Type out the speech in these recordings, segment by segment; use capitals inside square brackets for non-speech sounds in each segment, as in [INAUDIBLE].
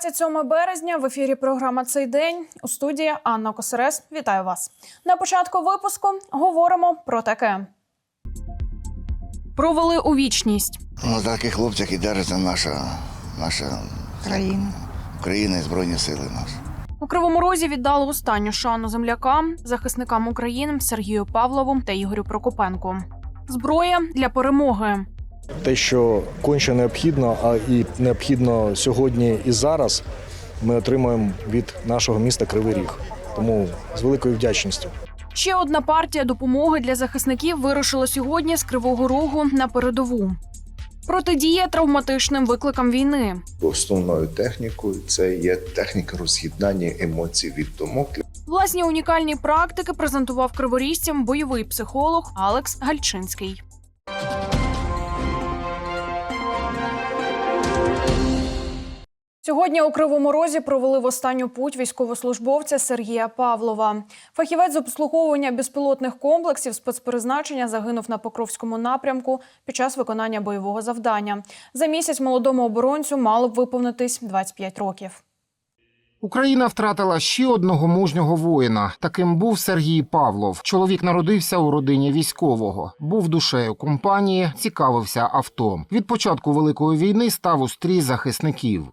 27 березня в ефірі програма цей день у студії Анна Косерес. Вітаю вас. На початку випуску говоримо про таке. Провели у вічність. Ну, таких хлопцях і держиться наша, наша країни. Україна і Збройні сили наші. У Кривому Розі віддали останню шану землякам, захисникам України Сергію Павлову та Ігорю Прокопенку. Зброя для перемоги. Те, що конче необхідно, а і необхідно сьогодні і зараз, ми отримуємо від нашого міста Кривий Ріг. Тому з великою вдячністю. Ще одна партія допомоги для захисників вирушила сьогодні з Кривого Рогу на передову. Протидія травматичним викликам війни. Основною технікою це є техніка роз'єднання емоцій від думок. Власні унікальні практики презентував криворіжцям бойовий психолог Алекс Гальчинський. Сьогодні у Кривому Розі провели в останню путь військовослужбовця Сергія Павлова. Фахівець з обслуговування безпілотних комплексів спецпризначення загинув на Покровському напрямку під час виконання бойового завдання. За місяць молодому оборонцю мало б виповнитись 25 років. Україна втратила ще одного мужнього воїна. Таким був Сергій Павлов. Чоловік народився у родині військового, був душею компанії, цікавився авто. Від початку великої війни став у стрій захисників.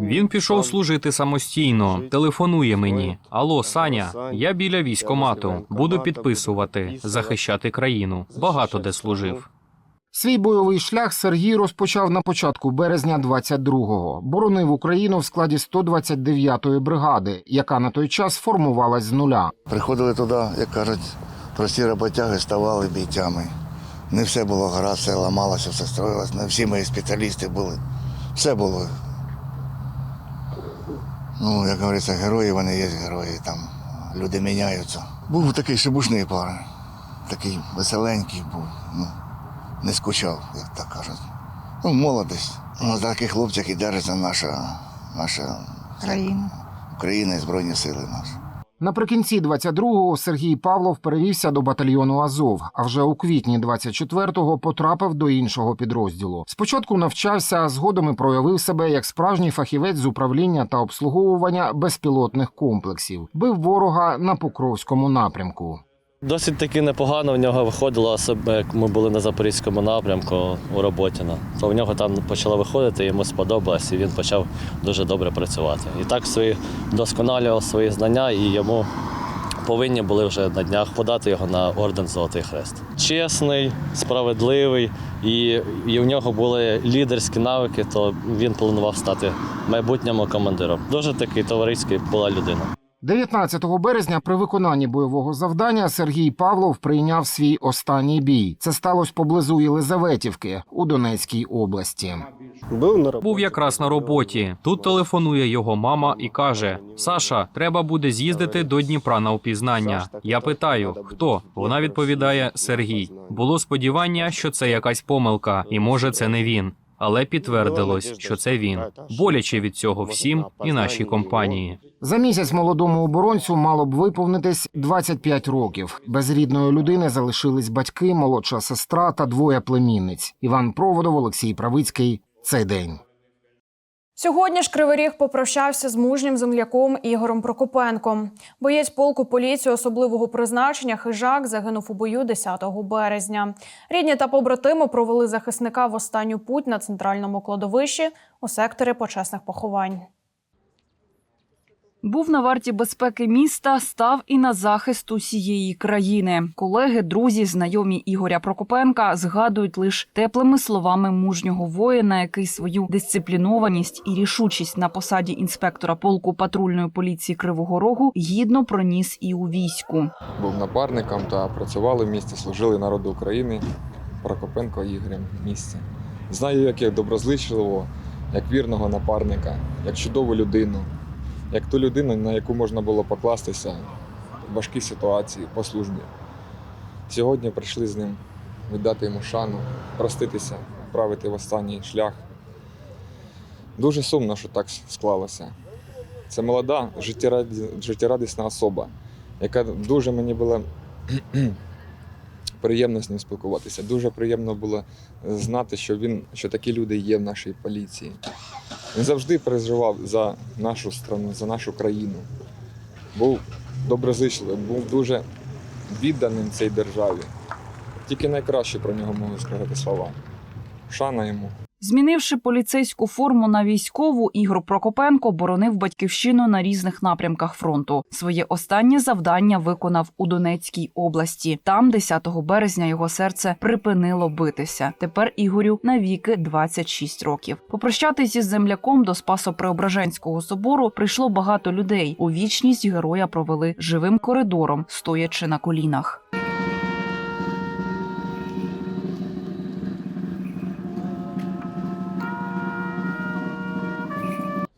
Він пішов служити самостійно. Телефонує мені. Алло, Саня, я біля військомату. Буду підписувати, захищати країну. Багато де служив. Свій бойовий шлях Сергій розпочав на початку березня 22-го. Боронив Україну в складі 129-ї бригади, яка на той час формувалась з нуля. Приходили туди, як кажуть, прості роботяги ставали бійцями. Не все було гаразд, все ламалося, все строїлося. Не всі мої спеціалісти були. Все було. Ну, як говориться, герої вони є герої, там люди міняються. Був такий шибушний пар, такий веселенький був. Ну, не скучав, як так кажуть. Ну, молодість. Ну, таких хлопцях і держиться наша, наша країни. Україна і Збройні сили наші. Наприкінці 22-го Сергій Павлов перевівся до батальйону Азов, а вже у квітні 24-го потрапив до іншого підрозділу. Спочатку навчався, а згодом і проявив себе як справжній фахівець з управління та обслуговування безпілотних комплексів. Бив ворога на Покровському напрямку. Досить таки непогано в нього виходило, особливо як ми були на Запорізькому напрямку у Роботіно. То в нього там почало виходити, йому сподобалось, і він почав дуже добре працювати. І так свої вдосконалював свої знання, і йому повинні були вже на днях подати його на орден Золотий Хрест. Чесний, справедливий, і, і в нього були лідерські навики, то він планував стати майбутнім командиром. Дуже такий товариський була людина. 19 березня при виконанні бойового завдання Сергій Павлов прийняв свій останній бій. Це сталося поблизу Єлизаветівки у Донецькій області. Був якраз на роботі. Тут телефонує його мама і каже: Саша, треба буде з'їздити до Дніпра на опізнання. Я питаю, хто? Вона відповідає Сергій. Було сподівання, що це якась помилка, і може це не він. Але підтвердилось, що це він. Боляче від цього всім і нашій компанії. За місяць молодому оборонцю мало б виповнитись 25 років. Без рідної людини залишились батьки, молодша сестра та двоє племінниць. Іван Проводов, Олексій Правицький. Цей день. Сьогодні ж Кривий Ріг попрощався з мужнім земляком Ігорем Прокопенком. Боєць полку поліції особливого призначення Хижак загинув у бою 10 березня. Рідні та побратими провели захисника в останню путь на центральному кладовищі у секторі почесних поховань. Був на варті безпеки міста, став і на захист усієї країни. Колеги, друзі, знайомі Ігоря Прокопенка згадують лише теплими словами мужнього воїна, який свою дисциплінованість і рішучість на посаді інспектора полку патрульної поліції Кривого Рогу гідно проніс і у війську. був напарником та працювали в місті, служили народу України, Прокопенко Ігорем в місті. Знаю, як як доброзичливо, як вірного напарника, як чудову людину, як ту людину, на яку можна було покластися в важкій ситуації по службі. Сьогодні прийшли з ним віддати йому шану, проститися, відправити в останній шлях. Дуже сумно, що так склалося. Це молода, життєрадісна особа, яка дуже мені було [CLEARS THROAT] приємно з ним спілкуватися. Дуже приємно було знати, що він, що такі люди є в нашій поліції. Він завжди переживав за нашу страну, за нашу країну. Був доброзичливий, був дуже відданим цій державі. Тільки найкраще про нього можу сказати слова. Шана йому. Змінивши поліцейську форму на військову, Ігор Прокопенко боронив батьківщину на різних напрямках фронту. Своє останнє завдання виконав у Донецькій області. Там, 10 березня, його серце припинило битися. Тепер Ігорю навіки 26 років. Попрощатись із земляком до Спасо-Преображенського собору прийшло багато людей. У вічність героя провели живим коридором, стоячи на колінах.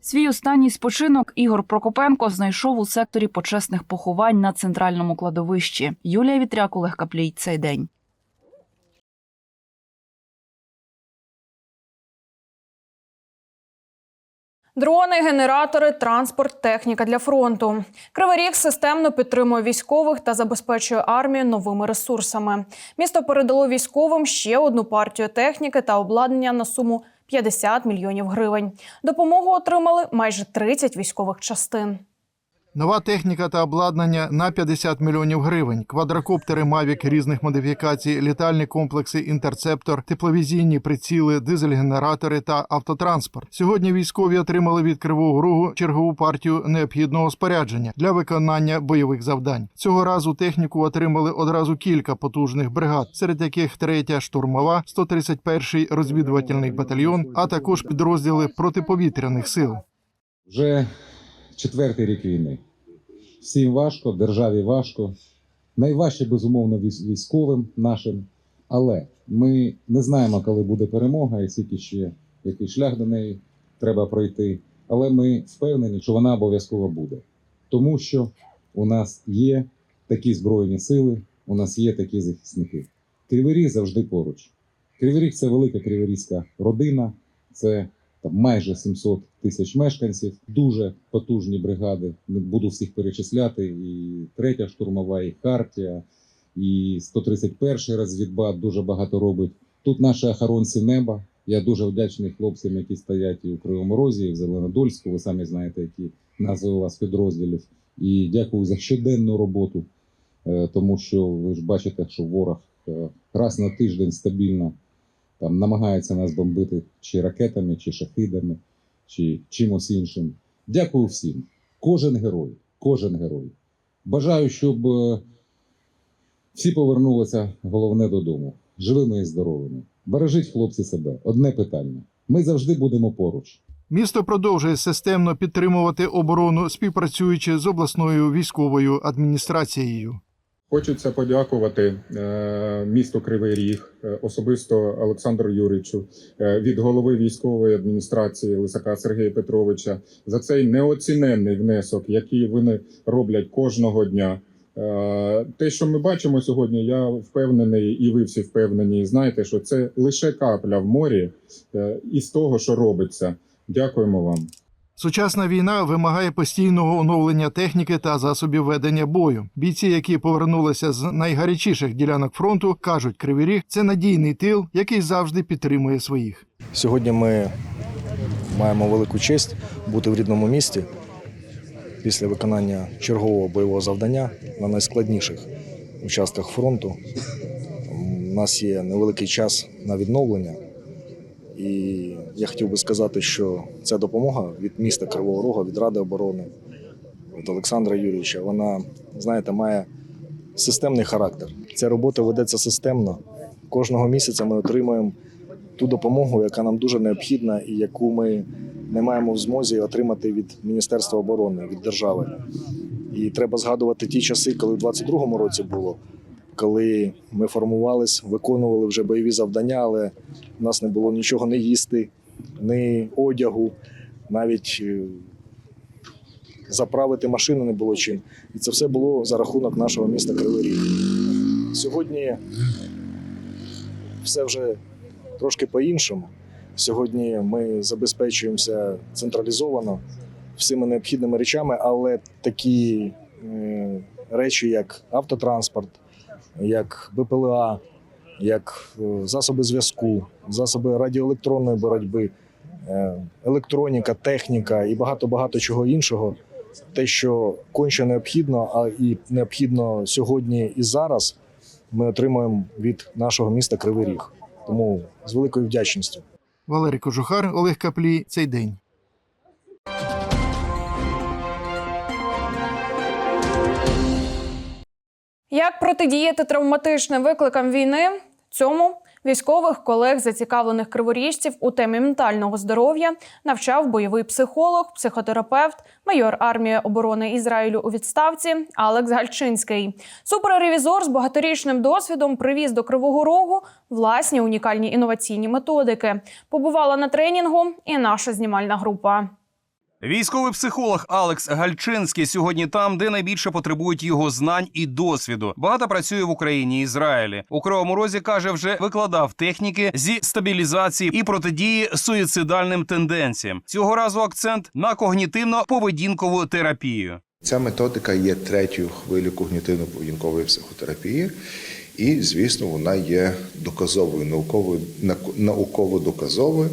Свій останній спочинок Ігор Прокопенко знайшов у секторі почесних поховань на центральному кладовищі. Юлія Вітряк, Олег Каплій. Цей день. Дрони, генератори, транспорт, техніка для фронту. Кривий Ріг системно підтримує військових та забезпечує армію новими ресурсами. Місто передало військовим ще одну партію техніки та обладнання на суму 50 мільйонів гривень. Допомогу отримали майже 30 військових частин. Нова техніка та обладнання на 50 мільйонів гривень, квадрокоптери Мавік різних модифікацій, літальні комплекси Інтерцептор, тепловізійні приціли, дизель-генератори та автотранспорт. Сьогодні військові отримали від Кривого Рогу чергову партію необхідного спорядження для виконання бойових завдань. Цього разу техніку отримали одразу кілька потужних бригад, серед яких третя штурмова, 131-й розвідувальний батальйон, а також підрозділи протиповітряних сил. Вже четвертий рік війни. Всім важко, державі важко. Найважче, безумовно, військовим нашим. Але ми не знаємо, коли буде перемога, і скільки ще який шлях до неї треба пройти. Але ми впевнені, що вона обов'язково буде. Тому що у нас є такі збройні сили, у нас є такі захисники. Кривий Ріг завжди поруч. Кривий Ріг – це велика криворізька родина, це там майже 700 тисяч мешканців, дуже потужні бригади. Буду всіх перечисляти. І третя штурмова, і Хартія, і 131-й розвідбат дуже багато робить. Тут наші охоронці неба. Я дуже вдячний хлопцям, які стоять і у Кривому Розі, і в Зеленодольську. Ви самі знаєте, які назви у вас підрозділів. І дякую за щоденну роботу, е, тому що ви ж бачите, що ворог е, раз на тиждень стабільно там намагається нас бомбити чи ракетами, чи шахидами, чи чимось іншим. Дякую всім. Кожен герой, кожен герой. Бажаю, щоб е, всі повернулися головне додому, живими і здоровими. Бережіть, хлопці, себе. Одне питання. Ми завжди будемо поруч. Місто продовжує системно підтримувати оборону, співпрацюючи з обласною військовою адміністрацією. Хочеться подякувати е, місту Кривий Ріг, е, особисто Олександру Юричу е, від голови військової адміністрації Лисака Сергія Петровича за цей неоціненний внесок, який вони роблять кожного дня. Те, що ми бачимо сьогодні, я впевнений, і ви всі впевнені, знаєте, що це лише капля в морі із того, що робиться. Дякуємо вам. Сучасна війна вимагає постійного оновлення техніки та засобів ведення бою. Бійці, які повернулися з найгарячіших ділянок фронту, кажуть, Кривий Ріг – це надійний тил, який завжди підтримує своїх. Сьогодні ми маємо велику честь бути в рідному місті після виконання чергового бойового завдання на найскладніших участках фронту. У нас є невеликий час на відновлення. І я хотів би сказати, що ця допомога від міста Кривого Рога, від Ради оборони, від Олександра Юрійовича, вона, знаєте, має системний характер. Ця робота ведеться системно. Кожного місяця ми отримуємо ту допомогу, яка нам дуже необхідна і яку ми не маємо в змозі отримати від Міністерства оборони, від держави. І треба згадувати ті часи, коли в 22-му році було, коли ми формувались, виконували вже бойові завдання, але в нас не було нічого не їсти, ні одягу, навіть е, заправити машину не було чим. І це все було за рахунок нашого міста Кривий Ріг. Сьогодні все вже трошки по-іншому. Сьогодні ми забезпечуємося централізовано всіми необхідними речами, але такі е, речі, як автотранспорт, як БПЛА, як е, засоби зв'язку, засоби радіоелектронної боротьби, е, електроніка, техніка і багато багато чого іншого. Те, що конче необхідно, а і необхідно сьогодні і зараз, ми отримуємо від нашого міста Кривий Ріг. Тому з великою вдячністю. Валерій Кожухар, Олег Каплій. Цей день. Як протидіяти травматичним викликам війни? Цьому військових колег, зацікавлених криворіжців у темі ментального здоров'я, навчав бойовий психолог, психотерапевт, майор армії оборони Ізраїлю у відставці Алекс Гальчинський. Суперревізор з багаторічним досвідом привіз до Кривого Рогу власні унікальні інноваційні методики. Побувала на тренінгу і наша знімальна група. Військовий психолог Алекс Гальчинський сьогодні там, де найбільше потребують його знань і досвіду. Багато працює в Україні і Ізраїлі. У Кривому Розі каже, вже викладав техніки зі стабілізації і протидії суїцидальним тенденціям. Цього разу акцент на когнітивно-поведінкову терапію. Ця методика є третьою хвилею когнітивно-поведінкової психотерапії, і, звісно, вона є доказовою, науковою, науково доказовою.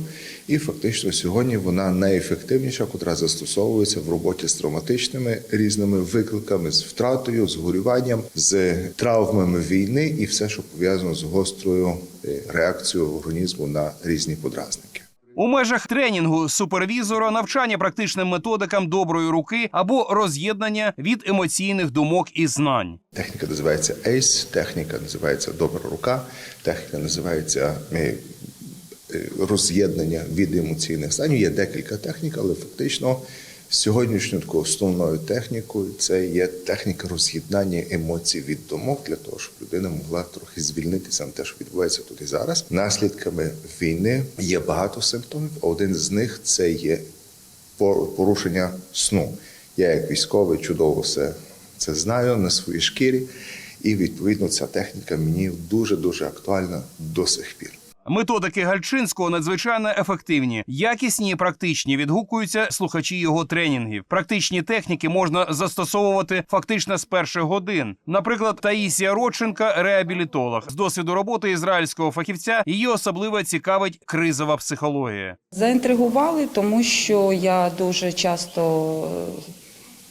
І фактично сьогодні вона найефективніша, котра застосовується в роботі з травматичними різними викликами, з втратою, з горюванням, з травмами війни і все, що пов'язано з гострою е, реакцією організму на різні подразники. У межах тренінгу супервізора навчання практичним методикам доброї руки або роз'єднання від емоційних думок і знань. Техніка називається ACE, техніка називається добра рука, техніка називається е, роз'єднання від емоційних станів. Є декілька технік, але фактично сьогоднішньою такою основною технікою це є техніка роз'єднання емоцій від думок для того, щоб людина могла трохи звільнитися на те, що відбувається тут і зараз. Наслідками війни є багато симптомів. Один з них це є пор- порушення сну. Я як військовий чудово все це знаю на своїй шкірі, і відповідно ця техніка мені дуже дуже актуальна до сих пір. Методики Гальчинського надзвичайно ефективні, якісні і практичні. Відгукуються слухачі його тренінгів. Практичні техніки можна застосовувати фактично з перших годин. Наприклад, Таїсія Родченка, реабілітолог з досвіду роботи ізраїльського фахівця. Її особливо цікавить кризова психологія. Заінтригували, тому що я дуже часто е,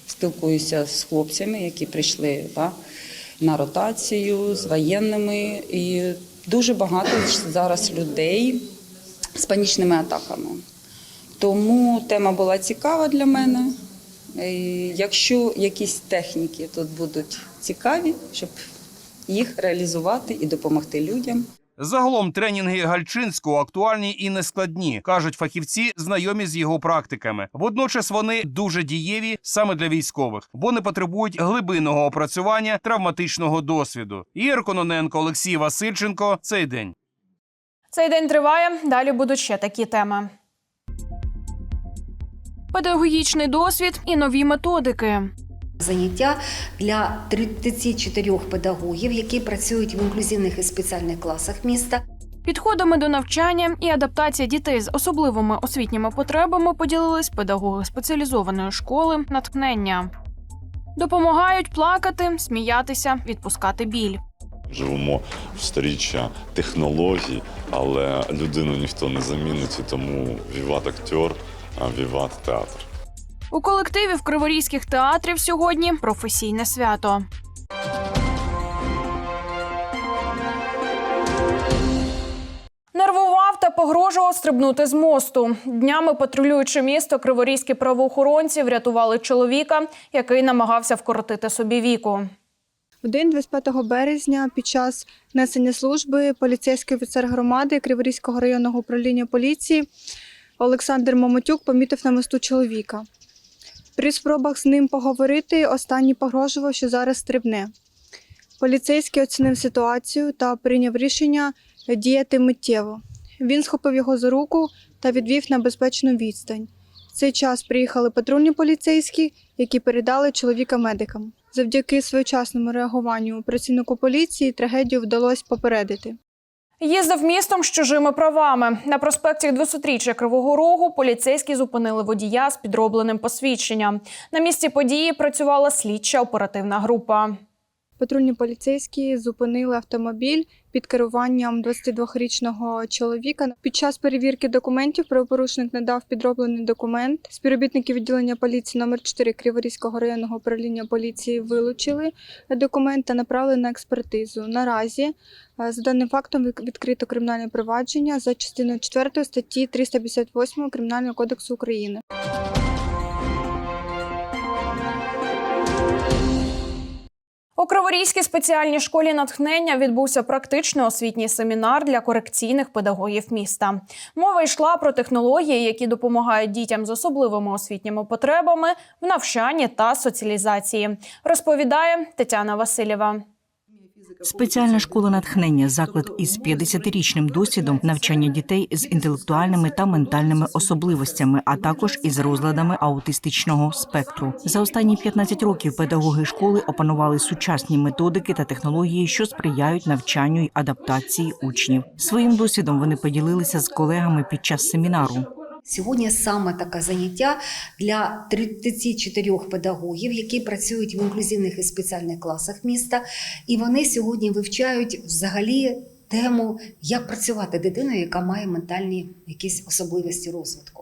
спілкуюся з хлопцями, які прийшли да, на ротацію, з воєнними. І дуже багато зараз людей з панічними атаками. Тому тема була цікава для мене. Якщо якісь техніки тут будуть цікаві, щоб їх реалізувати і допомогти людям. Загалом тренінги Гальчинського актуальні і нескладні, кажуть фахівці, знайомі з його практиками. Водночас вони дуже дієві саме для військових, бо не потребують глибинного опрацювання травматичного досвіду. Ігор Кононенко, Олексій Васильченко. Цей день. Цей день триває. Далі будуть ще такі теми. Педагогічний досвід і нові методики. Заняття для 34 педагогів, які працюють в інклюзивних і спеціальних класах міста. Підходами до навчання і адаптація дітей з особливими освітніми потребами поділились педагоги спеціалізованої школи натхнення. Допомагають плакати, сміятися, відпускати біль. Живемо в сторіччя технологій, але людину ніхто не замінить, і тому віват актер, а віват театр. У колективів криворізьких театрів сьогодні професійне свято. Нервував та погрожував стрибнути з мосту. Днями патрулюючи місто, криворізькі правоохоронці врятували чоловіка, який намагався вкоротити собі віку. В день 25 березня під час несення служби поліцейський офіцер громади Криворізького районного управління поліції Олександр Мамотюк помітив на мосту чоловіка. При спробах з ним поговорити останній погрожував, що зараз стрибне. Поліцейський оцінив ситуацію та прийняв рішення діяти миттєво. Він схопив його за руку та відвів на безпечну відстань. В цей час приїхали патрульні поліцейські, які передали чоловіка медикам. Завдяки своєчасному реагуванню працівнику поліції трагедію вдалося попередити. Їздив містом з чужими правами. На проспекті 200-річчя Кривого Рогу поліцейські зупинили водія з підробленим посвідченням. На місці події працювала слідча оперативна група. Патрульні поліцейські зупинили автомобіль під керуванням 22-річного чоловіка. Під час перевірки документів правопорушник надав підроблений документ. Співробітники відділення поліції номер 4 Криворізького районного управління поліції вилучили документ та направили на експертизу. Наразі е, за даним фактом відкрито кримінальне провадження за частиною 4 статті 358 Кримінального кодексу України. У Криворізькій спеціальній школі натхнення відбувся практично освітній семінар для корекційних педагогів міста. Мова йшла про технології, які допомагають дітям з особливими освітніми потребами в навчанні та соціалізації. Розповідає Тетяна Васильєва. Спеціальна школа натхнення заклад із 50-річним досвідом навчання дітей з інтелектуальними та ментальними особливостями, а також із розладами аутистичного спектру. За останні 15 років педагоги школи опанували сучасні методики та технології, що сприяють навчанню й адаптації учнів. Своїм досвідом вони поділилися з колегами під час семінару. Сьогодні саме таке заняття для 34 педагогів, які працюють в інклюзивних і спеціальних класах міста, і вони сьогодні вивчають взагалі тему, як працювати дитиною, яка має ментальні якісь особливості розвитку,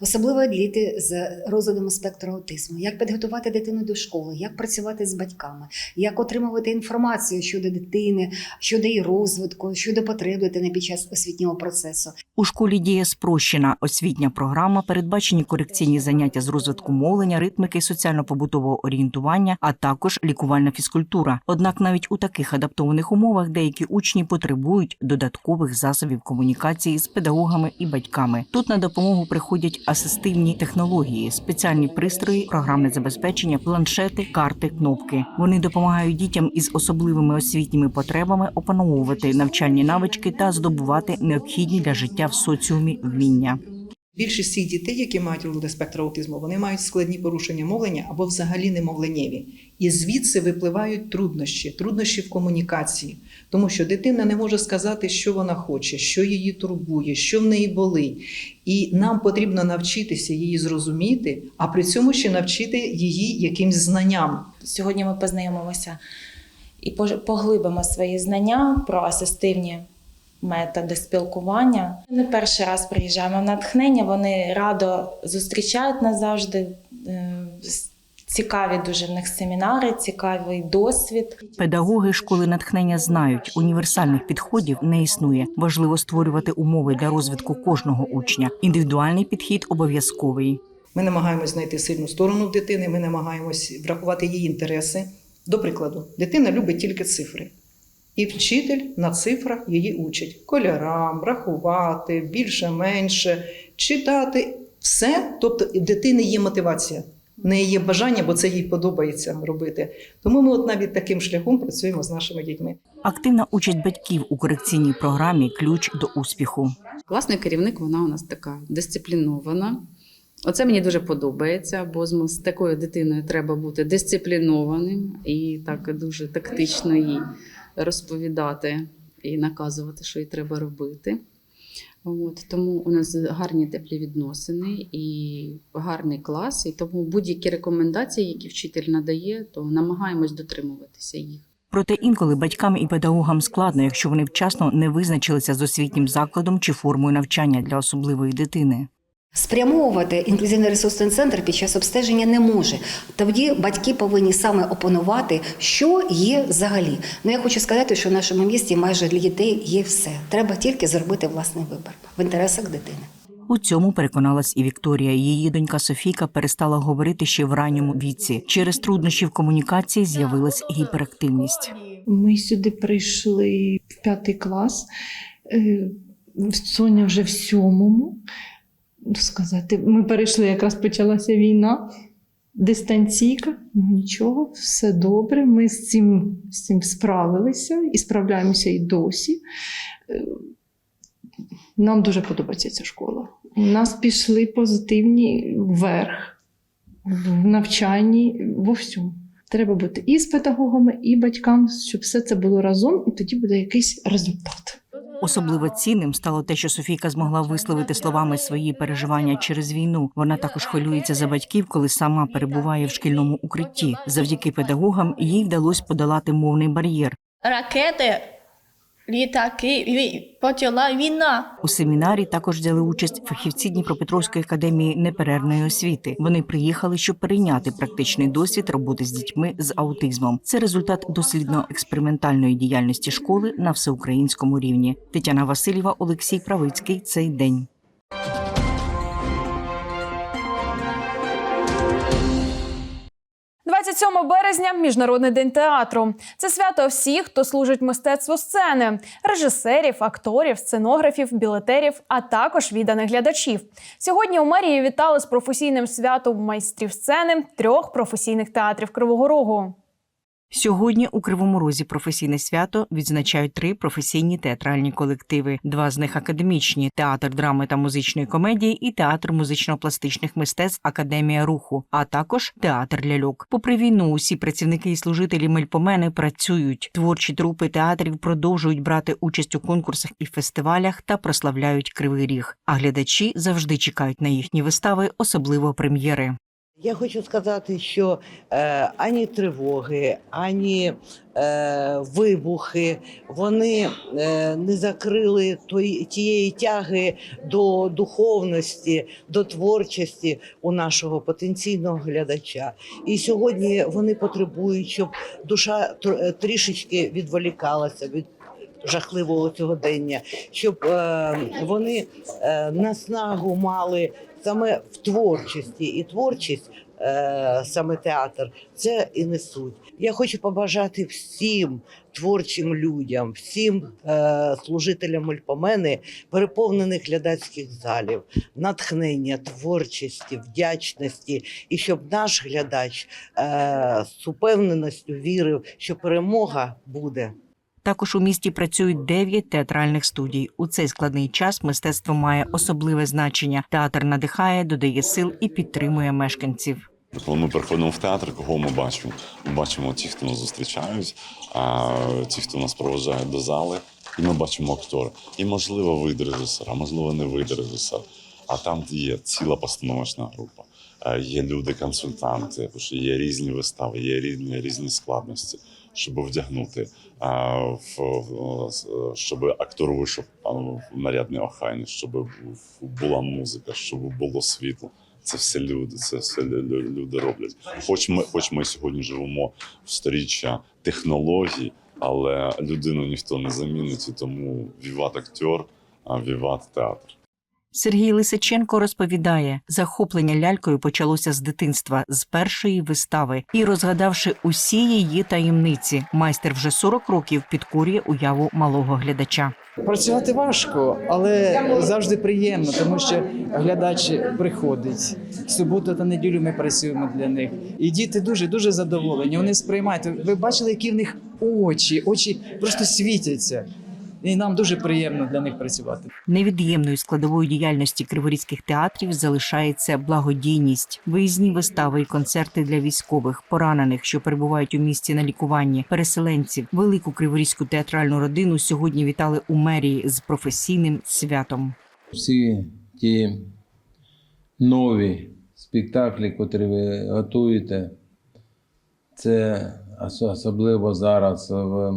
особливо діти з розладами спектру аутизму, як підготувати дитину до школи, як працювати з батьками, як отримувати інформацію щодо дитини, щодо її розвитку, щодо потреб дитини під час освітнього процесу. У школі діє спрощена освітня програма, передбачені корекційні заняття з розвитку мовлення, ритмики, соціально-побутового орієнтування, а також лікувальна фізкультура. Однак навіть у таких адаптованих умовах деякі учні потребують додаткових засобів комунікації з педагогами і батьками. Тут на допомогу приходять асистивні технології, спеціальні пристрої, програмне забезпечення, планшети, карти, кнопки. Вони допомагають дітям із особливими освітніми потребами опановувати навчальні навички та здобувати необхідні для життя в соціумі вміння. Більшість всіх дітей, які мають розлади спектру аутизму, вони мають складні порушення мовлення або взагалі немовленєві. І звідси випливають труднощі, труднощі в комунікації, тому що дитина не може сказати, що вона хоче, що її турбує, що в неї болить. І нам потрібно навчитися її зрозуміти, а при цьому ще навчити її якимсь знанням. Сьогодні ми познайомимося і поглибимо свої знання про асистивні методи спілкування. Не перший раз приїжджаємо в натхнення. Вони радо зустрічають нас завжди. е, Цікаві дуже в них семінари, цікавий досвід. Педагоги школи натхнення знають, універсальних підходів не існує. Важливо створювати умови для розвитку кожного учня. Індивідуальний підхід обов'язковий. Ми намагаємось знайти сильну сторону в дитини, ми намагаємось врахувати її інтереси. До прикладу, дитина любить тільки цифри. І вчитель на цифрах її учить кольорам, рахувати, більше-менше, читати все. Тобто в дитини є мотивація, в неї є бажання, бо це їй подобається робити. Тому ми от навіть таким шляхом працюємо з нашими дітьми. Активна участь батьків у корекційній програмі ключ до успіху. Класний керівник, вона у нас така дисциплінована. Оце мені дуже подобається, бо з такою дитиною треба бути дисциплінованим і так дуже тактично їй розповідати і наказувати, що їй треба робити. От, тому у нас гарні теплі відносини і гарний клас. І тому будь-які рекомендації, які вчитель надає, то намагаємось дотримуватися їх. Проте інколи батькам і педагогам складно, якщо вони вчасно не визначилися з освітнім закладом чи формою навчання для особливої дитини. Спрямовувати інклюзивний ресурсний центр під час обстеження не може. Тоді батьки повинні саме опанувати, що є взагалі. Ну я хочу сказати, що в нашому місті майже для дітей є все. Треба тільки зробити власний вибір в інтересах дитини. У цьому переконалась і Вікторія. Її донька Софійка перестала говорити ще в ранньому віці. Через труднощі в комунікації з'явилась гіперактивність. Ми сюди прийшли в п'ятий клас. Е, Соня вже в сьомому. Сказати, ми перейшли, якраз почалася війна, дистанційка, ну нічого, все добре. Ми з цим, з цим справилися і справляємося і досі. Е, Нам дуже подобається ця школа. У нас пішли позитивні вверх в навчанні, во всьому. Треба бути і з педагогами, і батьками, щоб все це було разом, і тоді буде якийсь результат. Особливо цінним стало те, що Софійка змогла висловити словами свої переживання через війну. Вона також хвилюється за батьків, коли сама перебуває в шкільному укритті. Завдяки педагогам їй вдалося подолати мовний бар'єр. ракети, літаки, ві- почала війна. У семінарі також взяли участь фахівці Дніпропетровської академії неперервної освіти. Вони приїхали, щоб перейняти практичний досвід роботи з дітьми з аутизмом. Це результат дослідно-експериментальної діяльності школи на всеукраїнському рівні. Тетяна Васильєва, Олексій Правицький. Цей день. – 27 березня міжнародний день театру. Це свято всіх, хто служить мистецтву сцени: режисерів, акторів, сценографів, білетерів, а також відданих глядачів. Сьогодні у мерії вітали з професійним святом майстрів сцени трьох професійних театрів Кривого Рогу. Сьогодні у Кривому Розі професійне свято відзначають три професійні театральні колективи. Два з них академічні: театр драми та музичної комедії і театр музично-пластичних мистецтв Академія руху, а також театр ляльок. Попри війну, усі працівники і служителі Мельпомени працюють. Творчі трупи театрів продовжують брати участь у конкурсах і фестивалях та прославляють кривий ріг. А глядачі завжди чекають на їхні вистави, особливо прем'єри. Я хочу сказати, що е, ані тривоги, ані е, вибухи вони е, не закрили той, тієї тяги до духовності, до творчості у нашого потенційного глядача. І сьогодні вони потребують, щоб душа е, трішечки відволікалася від. Жахливого сьогодення, щоб е, вони е, наснагу мали саме в творчості, і творчість, е, саме театр, це і несуть. Я хочу побажати всім творчим людям, всім е, служителям Мельпомени переповнених глядацьких залів, натхнення, творчості, вдячності, і щоб наш глядач е, з упевненістю вірив, що перемога буде. Також у місті працюють дев'ять театральних студій. У цей складний час мистецтво має особливе значення. Театр надихає, додає сил і підтримує мешканців. Коли ми приходимо в театр, кого ми бачимо? Ми бачимо ті, хто нас зустрічають, а ті, хто нас проважають до зали, і ми бачимо актора. І можливо, вийде режисер, а можливо, не вийде режисер. А там є ціла постановочна група. Є люди-консультанти, є різні вистави, є різні, різні складності, щоб вдягнути, щоб актор вийшов нарядний охайний, щоб була музика, щоб було світло. Це все люди, це все лю- лю- люди роблять. Хоч ми, хоч ми сьогодні живемо в сторіччя технологій, але людину ніхто не замінить, і тому віват актер, а віват театр. Сергій Лисиченко розповідає, захоплення лялькою почалося з дитинства, з першої вистави, і розгадавши усі її таємниці, майстер вже 40 років підкорює уяву малого глядача. Працювати важко, але завжди приємно, тому що глядач приходить. Суботу та неділю ми працюємо для них. І діти дуже дуже задоволені. Вони сприймають. Ви бачили, які в них очі, очі просто світяться. І нам дуже приємно для них працювати. Невід'ємною складовою діяльності криворізьких театрів залишається благодійність, виїзні вистави і концерти для військових, поранених, що перебувають у місті на лікуванні, переселенців. Велику криворізьку театральну родину сьогодні вітали у мерії з професійним святом. всі ті нові спектаклі, котрі ви готуєте, це особливо зараз в,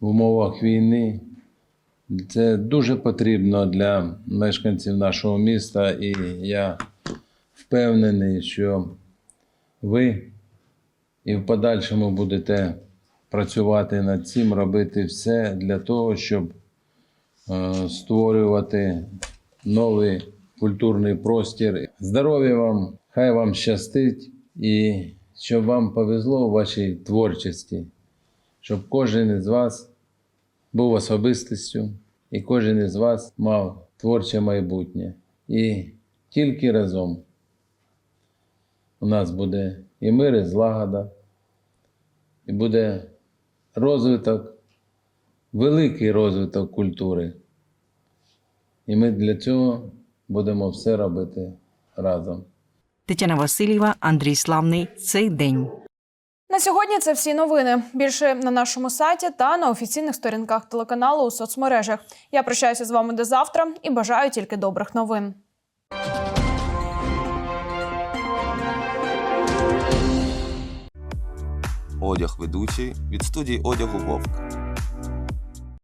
в умовах війни. Це дуже потрібно для мешканців нашого міста, і я впевнений, що ви і в подальшому будете працювати над цим, робити все для того, щоб е, створювати новий культурний простір. Здоров'я вам, хай вам щастить і щоб вам повезло у вашій творчості, щоб кожен із вас був особистістю, і кожен із вас мав творче майбутнє. І тільки разом у нас буде і мир, і злагода, і буде розвиток, великий розвиток культури. І ми для цього будемо все робити разом. Тетяна Васильєва, Андрій Славний. Цей день. На сьогодні це всі новини. Більше на нашому сайті та на офіційних сторінках телеканалу у соцмережах. Я прощаюся з вами до завтра і бажаю тільки добрих новин. Одяг ведучий від студії одягу Вовк.